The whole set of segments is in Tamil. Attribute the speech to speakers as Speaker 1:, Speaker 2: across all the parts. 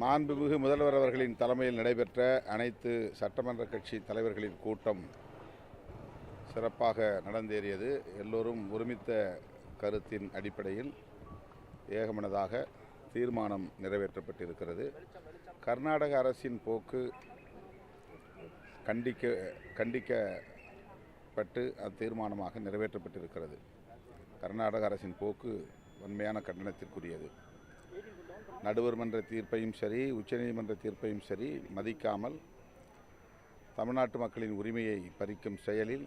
Speaker 1: மாண்புமிகு முதல்வர் அவர்களின் தலைமையில் நடைபெற்ற அனைத்து சட்டமன்ற கட்சி தலைவர்களின் கூட்டம் சிறப்பாக நடந்தேறியது. எல்லோரும் ஒருமித்த கருத்தின் அடிப்படையில் ஏகமனதாக தீர்மானம் நிறைவேற்றப்பட்டிருக்கிறது. கர்நாடக அரசின் போக்கு கண்டிக்க கண்டிக்கப்பட்டு அத்தீர்மானமாக நிறைவேற்றப்பட்டிருக்கிறது. கர்நாடக அரசின் போக்கு வன்மையான கண்டனத்திற்குரியது. நடுவர் மன்ற தீர்ப்பையும் சரி உச்சநீதிமன்ற தீர்ப்பையும் சரி மதிக்காமல் தமிழ்நாட்டு மக்களின் உரிமையை பறிக்கும் செயலில்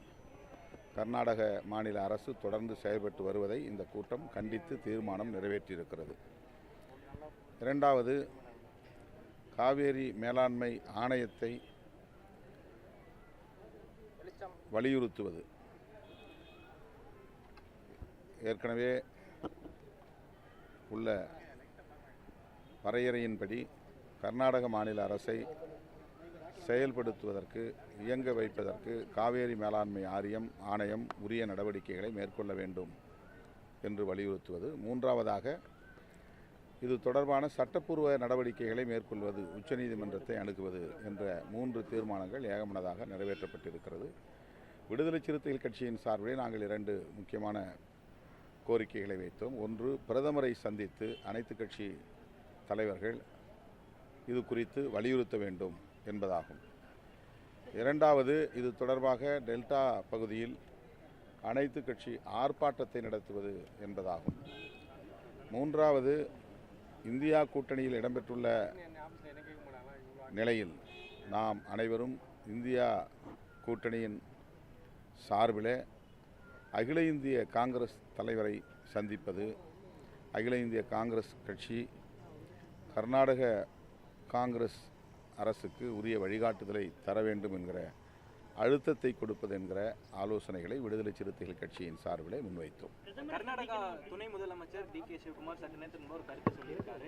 Speaker 1: கர்நாடக மாநில அரசு தொடர்ந்து செயல்பட்டு வருவதை இந்த கூட்டம் கண்டித்து தீர்மானம் நிறைவேற்றியிருக்கிறது. இரண்டாவது காவேரி மேலாண்மை ஆணையத்தை வலியுறுத்துவது. ஏற்கனவே உள்ள வரையறையின்படி கர்நாடக மாநில அரசை செயல்படுத்துவதற்கு இயங்க வைப்பதற்கு காவேரி மேலாண்மை ஆரியம் ஆணையம் உரிய நடவடிக்கைகளை மேற்கொள்ள வேண்டும் என்று வலியுறுத்துவது. மூன்றாவதாக இது தொடர்பான சட்டப்பூர்வ நடவடிக்கைகளை மேற்கொள்வது உச்சநீதிமன்றத்தை அணுகுவது என்ற மூன்று தீர்மானங்கள் ஏகமனதாக நிறைவேற்றப்பட்டிருக்கிறது. விடுதலை சிறுத்தைகள் கட்சியின் சார்பிலே நாங்கள் இரண்டு முக்கியமான கோரிக்கைகளை வைத்தோம். ஒன்று பிரதமரை சந்தித்து அனைத்து கட்சி தலைவர்கள் இது குறித்து வலியுறுத்த வேண்டும் என்பதாகும். இரண்டாவது இது தொடர்பாக டெல்டா பகுதியில் அனைத்து கட்சி ஆர்ப்பாட்டத்தை நடத்துவது என்பதாகும். மூன்றாவது இந்தியா கூட்டணியில் இடம்பெற்றுள்ள நிலையில் நாம் அனைவரும் இந்தியா கூட்டணியின் சார்பிலே அகில இந்திய காங்கிரஸ் தலைவரை சந்திப்பது அகில இந்திய காங்கிரஸ் கட்சி கர்நாடக காங்கிரஸ் அரசுக்கு உரிய வழிகாட்டுதலை தர வேண்டும் என்கிற அழுத்தத்தை கொடுப்பது என்கிற ஆலோசனைகளை விடுதலை சிறுத்தைகள் கட்சியின் சார்பிலே முன்வைத்தோம்.
Speaker 2: கர்நாடகா துணை முதலமைச்சர் டி கே சிவகுமார் சற்று நேரத்துக்கு முன்பு ஒரு கருத்து சொல்லியிருக்காரு.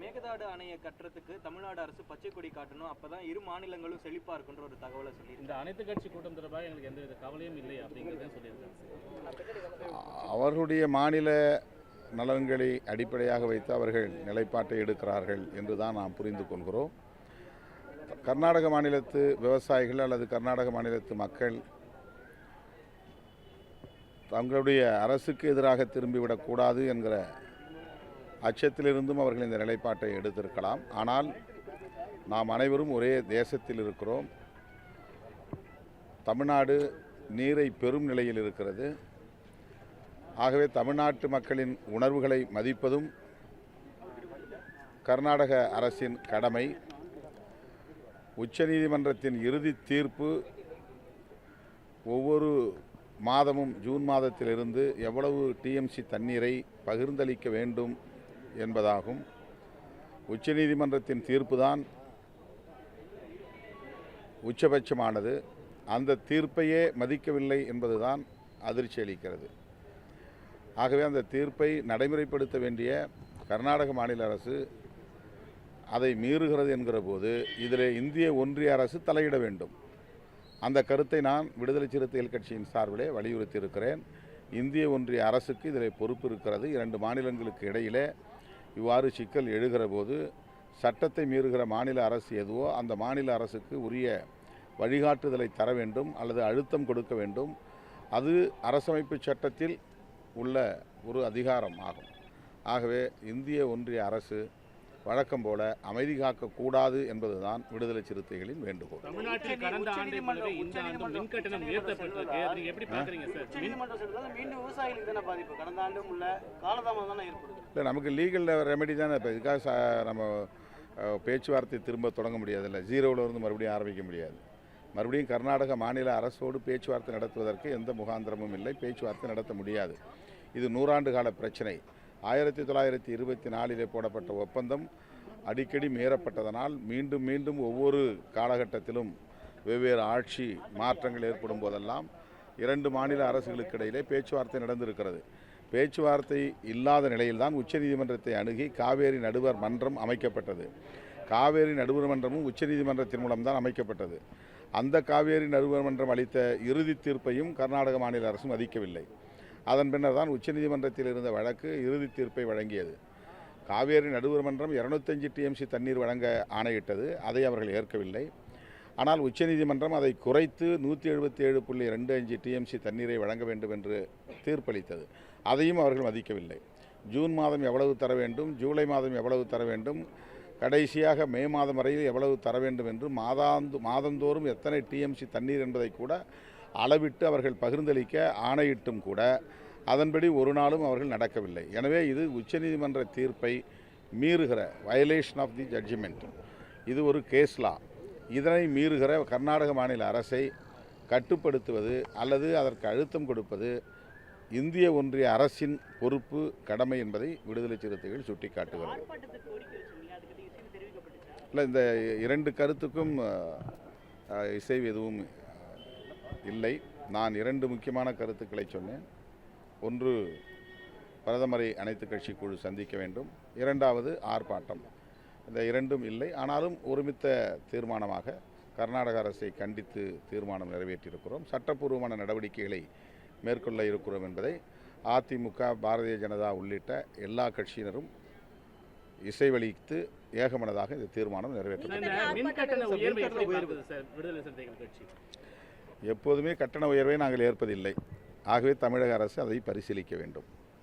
Speaker 2: மேகதாடு அணையை கட்டுறதுக்கு தமிழ்நாடு அரசு பச்சை கொடி காட்டணும். அப்பதான் இரு மாநிலங்களும் செழிப்பா இருக்குன்ற ஒரு தகவலை சொல்லியிருக்காரு.
Speaker 3: இந்த அனைத்து கட்சி கூட்டம் தொடர்பாக எங்களுக்கு எந்தவித கவலையும் இல்லை அப்படிங்கிறதையும் சொல்லியிருக்காங்க
Speaker 1: அவர்களுடைய மாநில நலன்களை அடிப்படையாக வைத்து அவர்கள் நிலைப்பாட்டை எடுக்கிறார்கள் என்று தான் நாம் புரிந்து கொள்கிறோம். கர்நாடக மாநிலத்து விவசாயிகள் அல்லது கர்நாடக மாநிலத்து மக்கள் தங்களுடைய அரசுக்கு எதிராக திரும்பிவிடக்கூடாது என்கிற அச்சத்திலிருந்தும் அவர்கள் இந்த நிலைப்பாட்டை எடுத்திருக்கலாம். ஆனால் நாம் அனைவரும் ஒரே தேசத்தில் இருக்கிறோம். தமிழ்நாடு நீரை பெறும் நிலையில் இருக்கிறது. ஆகவே தமிழ்நாட்டு மக்களின் உணர்வுகளை மதிப்பதும் கர்நாடக அரசின் கடமை. உச்சநீதிமன்றத்தின் இறுதி தீர்ப்பு ஒவ்வொரு மாதமும் ஜூன் மாதத்திலிருந்து எவ்வளவு டிஎம்சி தண்ணீரை பகிர்ந்தளிக்க வேண்டும் என்பதாகும். உச்சநீதிமன்றத்தின் தீர்ப்புதான் உச்சபட்சமானது. அந்த தீர்ப்பையே மதிக்கவில்லை என்பதுதான் அதிர்ச்சி அளிக்கிறது ஆகவே அந்த தீர்ப்பை நடைமுறைப்படுத்த வேண்டிய கர்நாடக மாநில அரசு அதை மீறுகிறது என்கிற போது இதில் இந்திய ஒன்றிய அரசு தலையிட வேண்டும். அந்த கருத்தை நான் விடுதலை சிறுத்தைகள் கட்சியின் சார்பிலே வலியுறுத்தி இருக்கிறேன் இந்திய ஒன்றிய அரசுக்கு இதில் பொறுப்பு இருக்கிறது. இரண்டு மாநிலங்களுக்கு இடையிலே இவ்வாறு சிக்கல் எழுகிற போது சட்டத்தை மீறுகிற மாநில அரசு எதுவோ அந்த மாநில அரசுக்கு உரிய வழிகாட்டுதலை தர வேண்டும் அல்லது அழுத்தம் கொடுக்க வேண்டும். அது அரசமைப்பு சட்டத்தில் உள்ள ஒரு அதிகாரம் ஆகும். ஆகவே இந்திய ஒன்றிய அரசு வழக்கம் போல அமைதி காக்கக்கூடாது என்பதுதான் விடுதலை சிறுத்தைகளின் வேண்டுகோள்.
Speaker 3: தமிழ்நாட்டில் கடந்த ஆண்டை போலவே இந்த ஆண்டும் மின் கட்டணம் உயர்த்தப்பட்டிருக்கு. அதை நீங்க எப்படி பாக்குறீங்க சார்? மின்
Speaker 4: உச்சநீதிமன்றம் சொல்றது மீண்டும் விவசாயிகளுக்கு தானே பாதிப்பு. கடந்த ஆண்டும் உள்ள காலதாமதம் தானே ஏற்படுது.
Speaker 1: இல்லை நமக்கு லீகல் ரெமெடி தானே இப்போ. இதுக்காக நம்ம பேச்சுவார்த்தை திரும்ப தொடங்க முடியாதுல்ல ஜீரோவில் இருந்து மறுபடியும் ஆரம்பிக்க முடியாது. மறுபடியும் கர்நாடக மாநில அரசோடு பேச்சுவார்த்தை நடத்துவதற்கு எந்த முகாந்திரமும் இல்லை. பேச்சுவார்த்தை நடத்த முடியாது. இது நூறாண்டு கால பிரச்சனை. ஆயிரத்தி தொள்ளாயிரத்தி இருபத்தி நாலிலே போடப்பட்ட ஒப்பந்தம் அடிக்கடி மீறப்பட்டதனால் மீண்டும் மீண்டும் ஒவ்வொரு காலகட்டத்திலும் வெவ்வேறு ஆட்சி மாற்றங்கள் ஏற்படும் போதெல்லாம் இரண்டு மாநில அரசுகளுக்கு இடையிலே பேச்சுவார்த்தை நடந்திருக்கிறது. பேச்சுவார்த்தை இல்லாத நிலையில்தான் உச்சநீதிமன்றத்தை அணுகி காவேரி நடுவர் மன்றம் அமைக்கப்பட்டது. காவேரி நடுவர் மன்றமும் உச்சநீதிமன்றத்தின் மூலம்தான் அமைக்கப்பட்டது. அந்த காவேரி நடுவர் மன்றம் அளித்த இறுதி தீர்ப்பையும் கர்நாடக மாநில அரசும் மதிக்கவில்லை. அதன் பின்னர் தான் உச்சநீதிமன்றத்தில் இருந்த வழக்கு இறுதி தீர்ப்பை வழங்கியது. காவேரி நடுவர் மன்றம் இரநூத்தஞ்சு டிஎம்சி தண்ணீர் வழங்க ஆணையிட்டது. அதை அவர்கள் ஏற்கவில்லை. ஆனால் உச்சநீதிமன்றம் அதை குறைத்து நூற்றி எழுபத்தி ஏழு புள்ளி ரெண்டு அஞ்சு டிஎம்சி தண்ணீரை வழங்க வேண்டும் என்று தீர்ப்பளித்தது. அதையும் அவர்கள் மதிக்கவில்லை. ஜூன் மாதம் எவ்வளவு தர வேண்டும் ஜூலை மாதம் எவ்வளவு தர வேண்டும் கடைசியாக மே மாதம் வரையில் எவ்வளவு தர வேண்டும் என்று மாதாந்து மாதந்தோறும் எத்தனை டிஎம்சி தண்ணீர் என்பதை கூட அளவிட்டு அவர்கள் பகிர்ந்தளிக்க ஆணையிட்டும் கூட அதன்படி ஒரு நாளும் அவர்கள் நடக்கவில்லை. எனவே இது உச்சநீதிமன்ற தீர்ப்பை மீறுகிற வயலேஷன் ஆஃப் தி ஜட்ஜ்மெண்ட் இது ஒரு கேஸ்லா இதனை மீறுகிற கர்நாடக மாநில அரசை கட்டுப்படுத்துவது அல்லது அதற்கு அழுத்தம் கொடுப்பது இந்திய ஒன்றிய அரசின் பொறுப்பு கடமை என்பதை விடுதலை சிறுத்தைகள் சுட்டிக்காட்டுகிறது. இல்லை இந்த இரண்டு கருத்துக்கும் இசை இசைவு எதுவும் இல்லை. நான் இரண்டு முக்கியமான கருத்துக்களை சொன்னேன். ஒன்று பிரதமரை அனைத்து கட்சி குழு சந்திக்க வேண்டும். இரண்டாவது ஆர்ப்பாட்டம். இந்த இரண்டும் இல்லை. ஆனாலும் ஒருமித்த தீர்மானமாக கர்நாடக அரசை கண்டித்து தீர்மானம் நிறைவேற்றியிருக்கிறோம். சட்டப்பூர்வமான நடவடிக்கைகளை மேற்கொள்ள இருக்கிறோம் என்பதை அதிமுக பாரதிய ஜனதா உள்ளிட்ட எல்லா கட்சியினரும் இசைவளித்து ஏகமனதாக இந்த தீர்மானம் நிறைவேற்றப்பட்டது எப்போதுமே கட்டண உயர்வை நாங்கள் ஏற்பதில்லை. ஆகவே தமிழக அரசு அதை பரிசீலிக்க வேண்டும்.